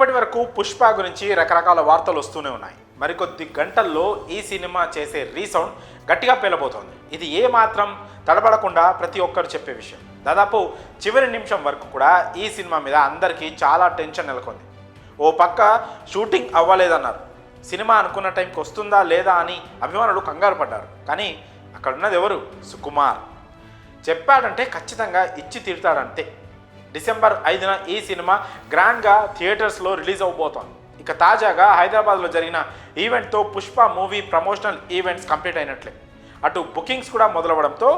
ఇప్పటి వరకు పుష్ప గురించి రకరకాల వార్తలు వస్తూనే ఉన్నాయి. మరికొద్ది గంటల్లో ఈ సినిమా చేసే రీసౌండ్ గట్టిగా పేలబోతోంది. ఇది ఏ మాత్రం తడబడకుండా ప్రతి ఒక్కరు చెప్పే విషయం. దాదాపు చివరి నిమిషం వరకు కూడా ఈ సినిమా మీద అందరికీ చాలా టెన్షన్ నెలకొంది. ఓ పక్క షూటింగ్ అవ్వలేదన్నారు. సినిమా అనుకున్న టైంకి వస్తుందా లేదా అని అభిమానులు కంగారు పడ్డారు. కానీ అక్కడ ఉన్నది ఎవరు? సుకుమార్. చెప్పాడంటే ఖచ్చితంగా ఇచ్చి తీరుతాడంతే. డిసెంబర్ ఐదున ఈ సినిమా గ్రాండ్గా థియేటర్స్లో రిలీజ్ అవబోతోంది. ఇక తాజాగా హైదరాబాద్లో జరిగిన ఈవెంట్తో Pushpa movie promotional events complete అయినట్లే. అటు బుకింగ్స్ కూడా మొదలవడంతో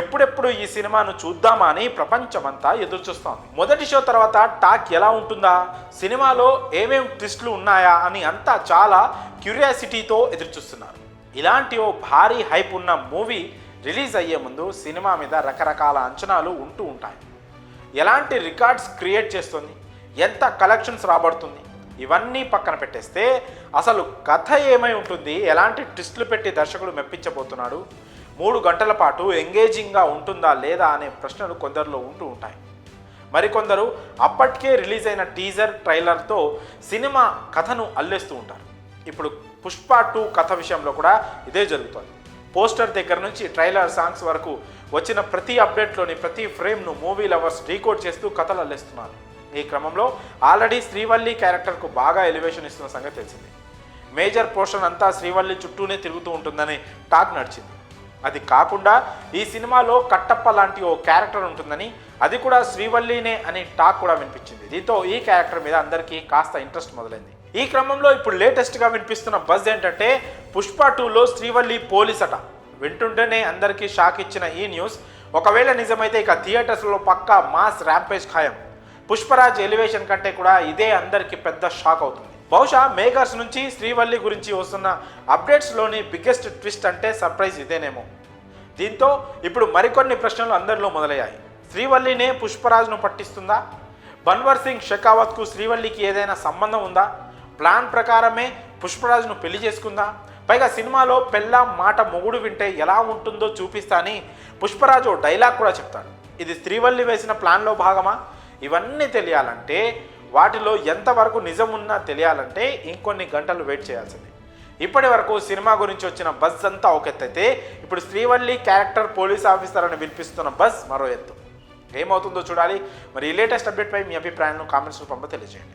ఎప్పుడెప్పుడు ఈ సినిమాను చూద్దామా అని ప్రపంచమంతా ఎదురుచూస్తోంది. మొదటి షో తర్వాత టాక్ ఎలా ఉంటుందా? సినిమాలో ఏమేం ట్విస్టులు ఉన్నాయా అని అంతా చాలా క్యూరియాసిటీతో ఎదురుచూస్తున్నారు. ఇలాంటి ఓ భారీ హైప్ ఉన్న మూవీ రిలీజ్ అయ్యే ముందు సినిమా మీద రకరకాల అంచనాలు ఉంటూ ఉంటాయి. ఎలాంటి రికార్డ్స్ క్రియేట్ చేస్తుంది? ఎంత కలెక్షన్స్ రాబడుతుంది? ఇవన్నీ పక్కన పెట్టేస్తే అసలు కథ ఏమై ఉంటుంది? ఎలాంటి ట్విస్టులు పెట్టి దర్శకుడు మెప్పించబోతున్నాడు? మూడు గంటల పాటు ఎంగేజింగ్గా ఉంటుందా లేదా అనే ప్రశ్నలు కొందరిలో ఉంటూ ఉంటాయి. మరికొందరు అప్పటికే రిలీజ్ అయిన టీజర్ ట్రైలర్తో సినిమా కథను అల్లేస్తూ ఉంటారు. ఇప్పుడు పుష్ప టూ కథ విషయంలో కూడా ఇదే జరుగుతుంది. పోస్టర్ దగ్గర నుంచి ట్రైలర్ సాంగ్స్ వరకు వచ్చిన ప్రతి అప్డేట్లోని ప్రతి ఫ్రేమ్ను మూవీ లవర్స్ డీకోడ్ చేస్తూ కథలు అల్లేస్తున్నారు. ఈ క్రమంలో ఆల్రెడీ శ్రీవల్లి క్యారెక్టర్కు బాగా ఎలివేషన్ ఇస్తున్న సంగతి తెలిసింది. మేజర్ పోర్షన్ అంతా శ్రీవల్లి చుట్టూనే తిరుగుతూ ఉంటుందని టాక్ నడిచింది. అది కాకుండా ఈ సినిమాలో కట్టప్ప లాంటి ఓ క్యారెక్టర్ ఉంటుందని అది కూడా శ్రీవల్లినే అని టాక్ కూడా వినిపించింది. దీంతో ఈ క్యారెక్టర్ మీద అందరికీ కాస్త ఇంట్రెస్ట్ మొదలైంది. ఈ క్రమంలో ఇప్పుడు లేటెస్ట్గా వినిపిస్తున్న బజ్ ఏంటంటే పుష్ప టూలో శ్రీవల్లి పోలీస్ అట. వింటుంటేనే అందరికీ షాక్ ఇచ్చిన ఈ న్యూస్. ఒకవేళ నిజమైతే ఇక థియేటర్స్లో పక్కా మాస్ ర్యాంపేజ్ ఖాయం. పుష్పరాజ్ ఎలివేషన్ కంటే కూడా ఇదే అందరికీ పెద్ద షాక్ అవుతుంది. బహుశా మేకర్స్ నుంచి శ్రీవల్లి గురించి వస్తున్న అప్డేట్స్లోని బిగ్గెస్ట్ ట్విస్ట్ అంటే సర్ప్రైజ్ ఇదేనేమో. దీంతో ఇప్పుడు మరికొన్ని ప్రశ్నలు అందరిలో మొదలయ్యాయి. శ్రీవల్లినే పుష్పరాజ్ను పట్టిస్తుందా? బన్వర్ సింగ్ షెకావత్కు శ్రీవల్లికి ఏదైనా సంబంధం ఉందా? ప్లాన్ ప్రకారమే పుష్పరాజును పెళ్ళి చేసుకుందా? పైగా సినిమాలో పెళ్ళాం మాట మొగుడు వింటే ఎలా ఉంటుందో చూపిస్తా అని పుష్పరాజు ఓ డైలాగ్ కూడా చెప్తాడు. ఇది స్త్రీవల్లి వేసిన ప్లాన్లో భాగమా? ఇవన్నీ తెలియాలంటే వాటిలో ఎంతవరకు నిజం ఉన్నా తెలియాలంటే ఇంకొన్ని గంటలు వెయిట్ చేయాల్సింది. ఇప్పటి వరకు సినిమా గురించి వచ్చిన బస్ అంతా ఒక ఎత్తు అయితే ఇప్పుడు శ్రీవల్లి క్యారెక్టర్ పోలీస్ ఆఫీసర్ అని వినిపిస్తున్న బస్ మరో ఎత్తు. ఏమవుతుందో చూడాలి. మరి ఈ లేటెస్ట్ అప్డేట్పై మీ అభిప్రాయాలను కామెంట్స్ రూపంలో తెలియజేయండి.